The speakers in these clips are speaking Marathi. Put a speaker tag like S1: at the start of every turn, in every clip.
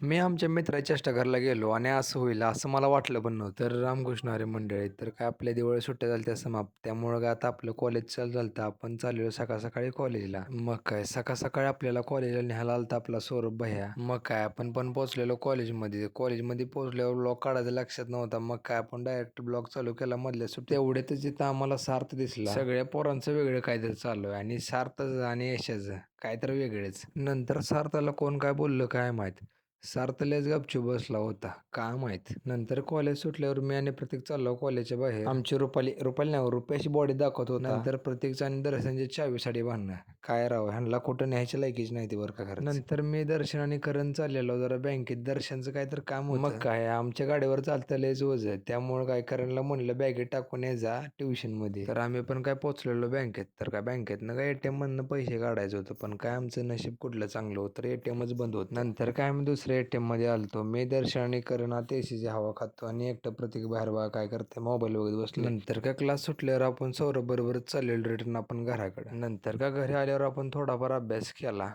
S1: मी आमच्या मित्राच्या चेष्टाघरला गेलो आणि असं होईल असं मला वाटलं पण नव्हतं. तर रामकृष्ण हरी मंडळी तर काय आपल्या दिवाळी सुट्ट्या झाल्या समाप्त. त्यामुळं काय आता आपलं कॉलेज चालू झालं तर आपण चाललेलो सकाळ-सकाळी कॉलेजला. मग काय सकाळ-सकाळी आपल्याला कॉलेजला न्यायला आलता आपला सौरभ भैय्या. मग काय आपण पण पोहोचलेलो कॉलेजमध्ये. कॉलेजमध्ये पोहोचल्यावर ब्लॉग काढायचा लक्षात नव्हता. मग काय आपण डायरेक्ट ब्लॉग चालू केला मधल्या सुट्ट्या. तेवढ्यातच जिथं आम्हाला सार्थ दिसला. सगळ्या पोरांचं वेगळं काहीतरी चालू आहे आणि सार्थचं आणि यशाचं काहीतरी वेगळेच नंतर सार्थाला कोण काय बोललं काय माहीत सार्थ लयच गपचूप बसला होता. काय माहीत. नंतर कॉलेज सुटल्यावर मी आणि प्रतीक चाललो कॉलेजच्या बाहेर. आमची रुपाली रुपाली नाही रुपयाची बॉडी दाखवत होता. नंतर प्रतीकचं आणि दर्शनची चावीसाठी भांडणं. काय राव ह्यांना कुठं न्यायची लायकीच नाही ती बरं का खरंच. नंतर मी दर्शन आणि करण चाललेलो जरा बँकेत दर्शनचं काहीतरी काम होतं. मग काय आमच्या गाडीवर चालतं लयच ओझं. त्यामुळं काय करणला म्हणलं बॅगेत टाकून ये जा ट्युशनमध्ये. तर आम्ही पण काय पोहोचलेलो बँकेत. तर काय बँकेतनं काय एटीएम मधनं पैसे काढायचं होतं. पण काय आमचं नशीब कुठलं चांगलं होतं एटीएमच बंद होतं. नंतर काय आम्ही दुसऱ्या एटीएममध्ये आलतो. मी दर्शन आणि करण आत एसीची हवा खातो आणि एकटं प्रतीक बाहेर बघा काय करते मोबाईल बघत बसले. नंतर काय क्लास सुटल्यावर आपण सौरभ बरोबरच चाललेलो रिटर्न आपण घराकडे. नंतर का घरी आल्यावर आपण थोडाफार अभ्यास केला.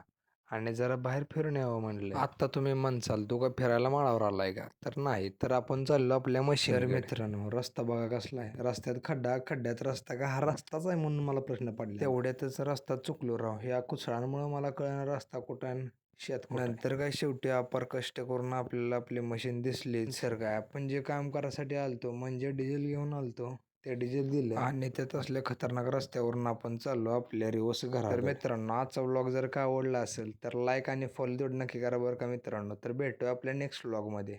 S1: आणि जरा बाहेर फिरून यावं म्हणलं. आता तुम्ही म्हणसाल तू का फिरायला माळावर आलाय का? तर नाही. तर आपण चाललो आपल्या. तर मित्रांनो रस्ता बघा कसला आहे. रस्त्यात खड्डा, खड्ड्यात रस्ता का हा रस्ताच आहे म्हणून मला प्रश्न पडला. तेवढ्यातच रस्ता चुकलो राव. या कुसळांमुळे मला कळना रस्ता कुठं शेत. नंतर काय शेवटी अपार कष्ट करून आपल्याला आपली मशीन दिसली. सर काय आपण जे काम करायसाठी आलतो म्हणजे डिझेल घेऊन आलतो. ते डिझेल दिलं आणि त्यात असल्या खतरनाक रस्त्यावरून आपण चाललो आपल्या रिवर्स घराकडे. तर मित्रांनो आजचा व्लॉग जर का आवडला असेल तर लाईक आणि फॉलो तेवढं नक्की करा बरं का मित्रांनो. तर भेटूया आपल्या नेक्स्ट व्लॉगमध्ये.